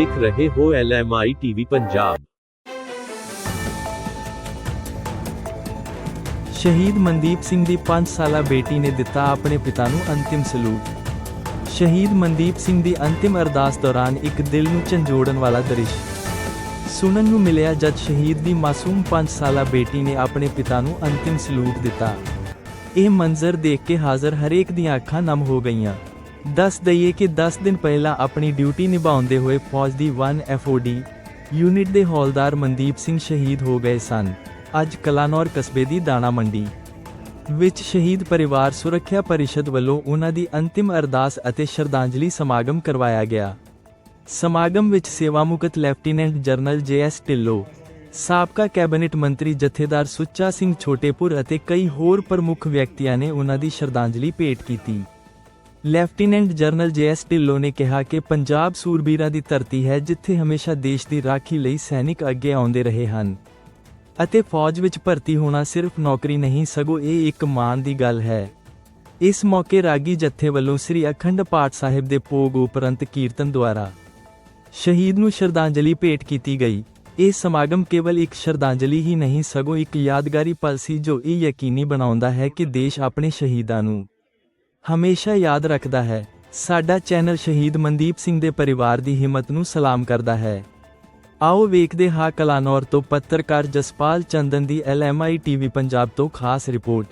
ਵੇਖ ਰਹੇ ਹੋ ਐਲਐਮਆਈ ਟੀਵੀ ਪੰਜਾਬ। ਸ਼ਹੀਦ ਮਨਦੀਪ ਸਿੰਘ ਦੀ 5 ਸਾਲਾ ਬੇਟੀ ਨੇ ਦਿੱਤਾ ਆਪਣੇ ਪਿਤਾ ਨੂੰ ਅੰਤਿਮ ਸਲੂਟ। ਸ਼ਹੀਦ ਮਨਦੀਪ ਸਿੰਘ ਦੀ ਅੰਤਿਮ ਅਰਦਾਸ ਦੌਰਾਨ ਇੱਕ ਦਿਲ ਨੂੰ ਝੰਜੋੜਨ ਵਾਲਾ ਦ੍ਰਿਸ਼। ਸੁਣਨ ਨੂੰ ਮਿਲਿਆ ਜਦ ਸ਼ਹੀਦ ਦੀ ਮਾਸੂਮ 5 ਸਾਲਾ ਬੇਟੀ ਨੇ ਆਪਣੇ ਪਿਤਾ ਨੂੰ ਅੰਤਿਮ ਸਲੂਟ ਦਿੱਤਾ। ਇਹ ਮੰਜ਼ਰ ਦੇਖ ਕੇ ਹਾਜ਼ਰ ਹਰੇਕ ਦੀਆਂ ਅੱਖਾਂ ਨਮ ਹੋ ਗਈਆਂ। ਦੱਸ ਦਈਏ ਕਿ 10 ਦਿਨ ਪਹਿਲਾਂ ਆਪਣੀ ਡਿਊਟੀ ਨਿਭਾਉਂਦੇ ਹੋਏ ਫੌਜ ਦੀ 1 ਐਫਓਡੀ ਯੂਨਿਟ ਦੇ ਹੌਲਦਾਰ ਮਨਦੀਪ ਸਿੰਘ ਸ਼ਹੀਦ ਹੋ ਗਏ ਸਨ। ਅੱਜ ਕਲਾਨੌਰ ਕਸਬੇ ਦੀ ਦਾਣਾ ਮੰਡੀ ਵਿੱਚ ਸ਼ਹੀਦ ਪਰਿਵਾਰ ਸੁਰੱਖਿਆ ਪਰਿਸ਼ਦ ਵੱਲੋਂ ਉਹਨਾਂ ਦੀ ਅੰਤਿਮ ਅਰਦਾਸ ਅਤੇ ਸ਼ਰਧਾਂਜਲੀ ਸਮਾਗਮ ਕਰਵਾਇਆ ਗਿਆ। ਸਮਾਗਮ ਵਿੱਚ ਸੇਵਾਮੁਕਤ ਲੈਫਟੀਨੈਂਟ ਜਨਰਲ ਜੇਐਸ ਢਿੱਲੋਂ, ਸਾਬਕਾ ਕੈਬਨਿਟ ਮੰਤਰੀ ਜਥੇਦਾਰ ਸੁੱਚਾ ਸਿੰਘ ਛੋਟੇਪੁਰ ਅਤੇ ਕਈ ਹੋਰ ਪ੍ਰਮੁੱਖ ਵਿਅਕਤੀਆਂ ਨੇ ਉਹਨਾਂ ਦੀ ਸ਼ਰਧਾਂਜਲੀ ਭੇਟ ਕੀਤੀ। ਲੈਫਟੀਨੈਂਟ ਜਨਰਲ ਜੇਐਸ ਢਿੱਲੋਂ ਨੇ ਕਿਹਾ ਕਿ ਪੰਜਾਬ ਸੂਰਬੀਰਾਂ ਦੀ ਧਰਤੀ ਹੈ ਜਿੱਥੇ ਹਮੇਸ਼ਾ ਦੇਸ਼ ਦੀ ਰਾਖੀ ਲਈ ਸੈਨਿਕ ਅੱਗੇ ਆਉਂਦੇ ਰਹੇ ਹਨ। ਅਤੇ ਫੌਜ ਵਿੱਚ ਭਰਤੀ ਹੋਣਾ ਸਿਰਫ ਨੌਕਰੀ ਨਹੀਂ, ਸਗੋਂ ਇਹ ਇੱਕ ਮਾਣ ਦੀ ਗੱਲ ਹੈ। ਇਸ ਮੌਕੇ ਰਾਗੀ ਜੱਥੇ ਵੱਲੋਂ ਸ੍ਰੀ ਅਖੰਡ ਪਾਠ ਸਾਹਿਬ ਦੇ ਭੋਗ ਉਪਰੰਤ ਕੀਰਤਨ ਦੁਆਰਾ ਸ਼ਹੀਦ ਨੂੰ ਸ਼ਰਧਾਂਜਲੀ ਭੇਟ ਕੀਤੀ ਗਈ। ਇਹ ਸਮਾਗਮ ਕੇਵਲ ਇੱਕ ਸ਼ਰਧਾਂਜਲੀ ਹੀ ਨਹੀਂ, ਸਗੋਂ ਇੱਕ ਯਾਦਗਾਰੀ ਪਲ ਸੀ ਜੋ ਇਹ ਯਕੀਨੀ ਬਣਾਉਂਦਾ ਹੈ ਕਿ ਦੇਸ਼ ਆਪਣੇ ਸ਼ਹੀਦਾਂ ਨੂੰ ਹਮੇਸ਼ਾ ਯਾਦ ਰੱਖਦਾ ਹੈ। ਸਾਡਾ ਚੈਨਲ ਸ਼ਹੀਦ ਮਨਦੀਪ ਸਿੰਘ ਦੇ ਪਰਿਵਾਰ ਦੀ ਹਿੰਮਤ ਨੂੰ ਸਲਾਮ ਕਰਦਾ ਹੈ। ਆਓ ਵੇਖਦੇ ਹਾਂ ਕਲਾਨੌਰ ਤੋਂ ਪੱਤਰਕਾਰ ਜਸਪਾਲ ਚੰਦਨ ਦੀ ਐਲਐਮਆਈ ਟੀਵੀ ਪੰਜਾਬ ਤੋਂ ਖਾਸ ਰਿਪੋਰਟ।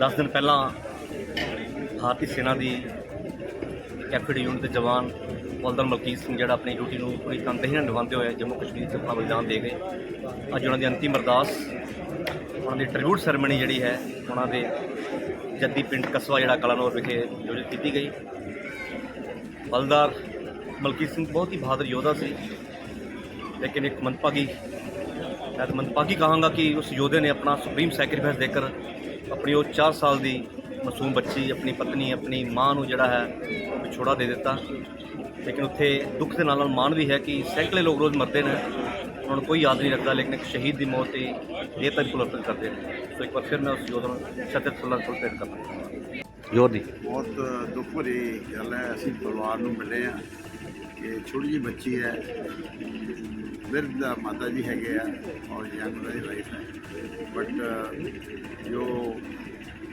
ਦਸ ਦਿਨ ਪਹਿਲਾਂ ਭਾਰਤੀ ਸੈਨਾ ਦੀ ਕੈਪਟਨ ਯੂਨਿਟ ਦੇ ਜਵਾਨ ਹੌਲਦਾਰ ਮਲਕੀਤ ਸਿੰਘ ਜਿਹੜਾ ਆਪਣੀ ਡਿਊਟੀ ਨੂੰ ਪੂਰੀ ਤਨਦੇਹੀ ਨਾਲ ਨਿਭਾਉਂਦੇ ਹੋਏ ਜੰਮੂ ਕਸ਼ਮੀਰ 'ਚ ਆਪਣਾ ਬਲੀਦਾਨ ਦੇ ਗਏ। ਅੱਜ ਉਹਨਾਂ ਦੀ ਅੰਤਿਮ ਅਰਦਾਸ, ਉਹਨਾਂ ਦੀ ਟ੍ਰਿਬਿਊਟ ਸੈਰੇਮਨੀ ਜਿਹੜੀ ਹੈ, ਉਹਨਾਂ ਦੇ ਜੱਦੀ ਪਿੰਡ ਕਸਬਾ ਜਿਹੜਾ ਕਲਾਨੌਰ ਵਿਖੇ ਆਯੋਜਿਤ ਕੀਤੀ ਗਈ। ਹੌਲਦਾਰ ਮਲਕੀਤ ਸਿੰਘ ਬਹੁਤ ਹੀ ਬਹਾਦਰ ਯੋਧਾ ਸੀ, ਲੇਕਿਨ ਇੱਕ ਮੰਦਭਾਗੀ, ਮੈਂ ਤਾਂ ਮੰਦਭਾਗੀ ਕਹਾਂਗਾ ਕਿ ਉਸ ਯੋਧੇ ਨੇ ਆਪਣਾ ਸੁਪਰੀਮ ਸੈਕਰੀਫਾਈਸ ਦੇकर ਆਪਣੀ ਉਹ 4 ਸਾਲ ਦੀ ਮਾਸੂਮ ਬੱਚੀ ਆਪਣੀ ਪਤਨੀ ਆਪਣੀ ਮਾਂ ਨੂੰ ਜਿਹੜਾ ਹੈ ਉਹ ਵਿਛੋੜਾ ਦੇ ਦਿੱਤਾ। ਲੇਕਿਨ ਉੱਥੇ ਦੁੱਖ ਦੇ ਨਾਲ ਨਾਲ ਮਾਣ ਵੀ ਹੈ ਕਿ ਸੈਂਕੜੇ ਲੋਕ ਰੋਜ਼ ਮਰਦੇ ਨੇ। ਉਹਨਾਂ ਨੂੰ ਕੋਈ ਯਾਦ ਨਹੀਂ ਰੱਖਦਾ ਲੇਕਿਨ ਇੱਕ ਸ਼ਹੀਦ ਦੀ ਮੌਤ ਤੇ ਇਹ ਤੱਕ ਪੁਲਰਤਨ ਕਰਦੇ ਨੇ। ਸੋ ਇੱਕ ਵਾਰ ਫਿਰ ਮੈਂ ਉਸ ਯੋਧੇ ਨੂੰ ਸਤਿਤ ਸਲਾਮ ਤੋਂ ਭੇਟ ਕਰਦਾ ਯੋਧ। ਦੀ ਬਹੁਤ ਦੁੱਖ ਭਰੀ ਗੱਲ ਹੈ ਅਸੀਂ ਪਰਿਵਾਰ ਨੂੰ ਮਿਲੇ ਆ ਕਿ ਛੋਟੀ ਜਿਹੀ ਬੱਚੀ ਹੈ। ਵਿਰਧ ਦਾ ਮਾਤਾ ਜੀ ਹੈਗੇ ਆ ਔਰ ਯੰਗ ਦੀ ਵਾਈਫ ਹੈ। ਬਟ ਜੋ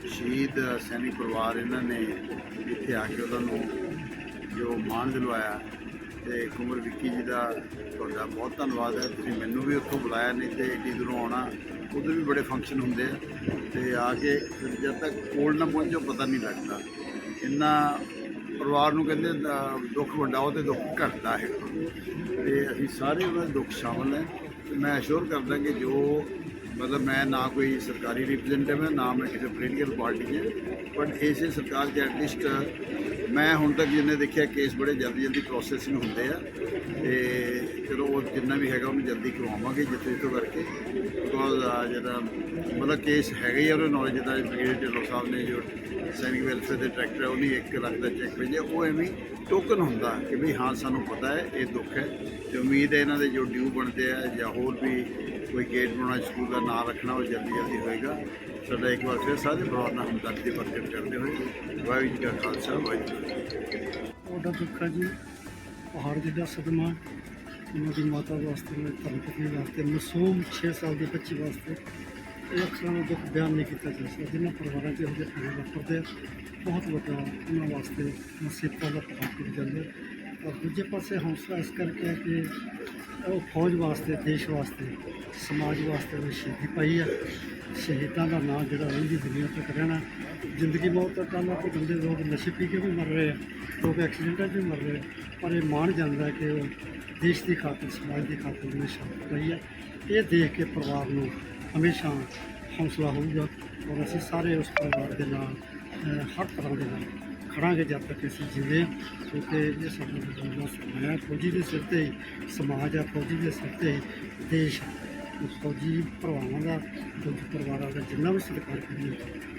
ਸ਼ਹੀਦ ਸੈਨਿਕ ਪਰਿਵਾਰ ਇਹਨਾਂ ਨੇ ਇੱਥੇ ਆ ਕੇ ਉਹਨਾਂ ਨੂੰ ਜੋ ਮਾਣ ਦਿਲਵਾਇਆ ਤੇ ਕੁਮਰ ਵਿੱਕੀ ਜੀ ਦਾ ਤੁਹਾਡਾ ਬਹੁਤ ਧੰਨਵਾਦ ਹੈ। ਤੁਸੀਂ ਮੈਨੂੰ ਵੀ ਉੱਥੋਂ ਬੁਲਾਇਆ, ਨਹੀਂ ਤੇ ਏਡੀ ਦੂਰੋਂ ਆਉਣਾ, ਉਧਰ ਵੀ ਬੜੇ ਫੰਕਸ਼ਨ ਹੁੰਦੇ ਆ। ਤੇ ਆ ਕੇ ਜਦ ਤੱਕ ਕੋਲ ਨਾ ਪਹੁੰਚੋ, ਪਤਾ ਨਹੀਂ ਲੱਗਦਾ। ਇੰਨਾ ਪਰਿਵਾਰ ਨੂੰ ਕਹਿੰਦੇ ਦੁੱਖ ਵੰਡਾਓ ਤੇ ਦੁੱਖ ਘਟਦਾ ਹੈ। ਤੇ ਅਸੀਂ ਸਾਰੇ ਉਹਨਾਂ ਦੇ ਦੁੱਖ ਸ਼ਾਮਲ ਹੈ। ਤੇ ਮੈਂ ਅਸ਼ੋਰ ਕਰਦਾ ਕਿ ਜੋ ਮਤਲਬ ਮੈਂ ਨਾ ਕੋਈ ਸਰਕਾਰੀ ਰਿਪਰੈਜ਼ੈਂਟੇਟਿਵ ਹਾਂ, ਨਾ ਮੈਂ ਕਿਸੇ ਪੋਲੀਟੀਕਲ ਪਾਰਟੀ 'ਚ ਬਟ ਇਸੇ ਸਰਕਾਰ 'ਚ ਐਟਲੀਸਟ ਮੈਂ ਹੁਣ ਤੱਕ ਜਿੰਨੇ ਦੇਖਿਆ ਕੇਸ ਬੜੇ ਜਲਦੀ ਜਲਦੀ ਪ੍ਰੋਸੈਸਿੰਗ ਹੁੰਦੇ ਆ। ਤੇ ਚਲੋ ਉਹ ਜਿੰਨਾ ਵੀ ਹੈਗਾ ਉਹਨੂੰ ਜਲਦੀ ਕਰਵਾਵਾਂਗੇ ਜਿੱਥੇ ਜਿੱਥੋਂ ਕਰਕੇ। ਬਿਕੋਜ਼ ਜਿਹੜਾ ਮਤਲਬ ਕੇਸ ਹੈਗਾ ਹੀ ਆ, ਉਹਦੇ ਨੌਲੇਜ ਦਾ ਬ੍ਰਿਗੇਡ ਢਿੱਲੋਂ ਸਾਹਿਬ ਨੇ ਜੋ ਸੈਨਿਕ ਵੈਲਫੇਅਰ ਦੇ ਡਾਇਰੈਕਟਰ ਉਹਨੇ 1 ਲੱਖ ਦਾ ਚੈੱਕ ਭੇਜਿਆ। ਉਹ ਐਵੇਂ ਟੋਕਨ ਹੁੰਦਾ ਕਿ ਵੀ ਹਾਂ, ਸਾਨੂੰ ਪਤਾ ਹੈ, ਇਹ ਦੁੱਖ ਹੈ। ਤੇ ਉਮੀਦ ਹੈ ਇਹਨਾਂ ਦੇ ਜੋ ਡਿਊ ਬਣਦੇ ਆ ਜਾਂ ਹੋਰ ਵੀ ਕੋਈ ਗੇਟ ਬਣਾਉਣਾ ਸਕੂਲ ਦਾ ਨਾਮ ਰੱਖਣਾ ਉਹ ਜਲਦੀ ਜਲਦੀ ਹੋਏਗਾ। ਸਾਡਾ ਇੱਕ ਵਾਰ ਫਿਰ ਸਾਰੇ ਪਰਿਵਾਰ ਨਾਲ ਹਮਦਰਦੀ ਪ੍ਰਗਟ ਕਰਦੇ ਹੋਏ। ਵਾਹਿਗੁਰੂ ਜੀ ਕਾ ਖਾਲਸਾ, ਵਾਹਿਗੁਰੂ ਜੀ ਉਹਦਾ ਦੁੱਖ ਹੈ ਜੀ, ਪਹਾੜ ਜਿੱਡਾ ਸਦਮਾ ਉਹਨਾਂ ਦੀ ਮਾਤਾ ਵਾਸਤੇ ਮੇਰੇ ਧਰਮ ਪਤਨੀ ਵਾਸਤੇ ਮਾਸੂਮ 6 ਸਾਲ ਦੇ ਬੱਚੀ ਵਾਸਤੇ ਇਹ ਅਕਸਰਾਂ ਦਾ ਦੁੱਖ ਬਿਆਨ ਨਹੀਂ ਕੀਤਾ ਜਾ ਸਕਦਾ। ਜਿਨ੍ਹਾਂ ਪਰਿਵਾਰਾਂ 'ਚ ਇਹੋ ਜਿਹੇ ਹਾਲਾਤ ਵਾਪਰਦੇ ਆ, ਬਹੁਤ ਵੱਡਾ ਉਹਨਾਂ ਵਾਸਤੇ ਮੁਸੀਬਤਾਂ ਦਾ ਪਹਾੜ ਟੁੱਟ ਜਾਂਦੇ ਔਰ ਦੂਜੇ ਪਾਸੇ ਹੌਸਲਾ ਇਸ ਕਰਕੇ ਹੈ ਕਿ ਉਹ ਫੌਜ ਵਾਸਤੇ, ਦੇਸ਼ ਵਾਸਤੇ, ਸਮਾਜ ਵਾਸਤੇ ਉਹਨੇ ਸ਼ਹੀਦੀ ਪਾਈ ਹੈ ਸ਼ਹੀਦਾਂ ਦਾ ਨਾਂ ਜਿਹੜਾ ਰਹਿੰਦੀ ਦੁਨੀਆ ਤੱਕ ਰਹਿਣਾ। ਜ਼ਿੰਦਗੀ ਮੌਤ ਦਾ ਕੰਮ ਆ ਕਿ ਬੰਦੇ ਲੋਕ ਨਸ਼ੇ ਪੀ ਕੇ ਵੀ ਮਰ ਰਹੇ ਆ। ਲੋਕ ਐਕਸੀਡੈਂਟਾਂ 'ਚ ਵੀ ਮਰ ਰਹੇ ਆ। ਪਰ ਇਹ ਮਾਣ ਜਾਂਦਾ ਕਿ ਉਹ ਦੇਸ਼ ਦੀ ਖਾਤਰ, ਸਮਾਜ ਦੀ ਖਾਤਰ ਉਹਨੇ ਸ਼ਹਾਦਤ ਪਾਈ ਹੈ ਇਹ ਦੇਖ ਕੇ ਪਰਿਵਾਰ ਨੂੰ ਹਮੇਸ਼ਾ ਹੌਸਲਾ ਹੋਊਗਾ ਔਰ ਅਸੀਂ ਸਾਰੇ ਉਸ ਪਰਿਵਾਰ ਦੇ ਨਾਲ ਹਰ ਤਰ੍ਹਾਂ ਦੇ ਨਾਲ ਖੜਾਂਗੇ ਜਦ ਤੱਕ ਅਸੀਂ ਜਿਵੇਂ ਹਾਂ, ਕਿਉਂਕਿ ਇਹ ਸਾਡਾ ਬਜ਼ੁਰਗਾਂ ਸਮਾਜ ਹੈ। ਫੌਜੀ ਦੇ ਸਿਰ ਤੇ ਹੀ ਸਮਾਜ ਆ ਫੌਜੀ ਦੇ ਸਿਰ ਤੇ ਹੀ ਦੇਸ਼ ਫੌਜੀ ਭਰਾਵਾਂ ਦਾ ਫੌਜੀ ਪਰਿਵਾਰਾਂ ਦਾ ਜਿੰਨਾ ਵੀ ਸਤਿਕਾਰ ਕਰੀਏ।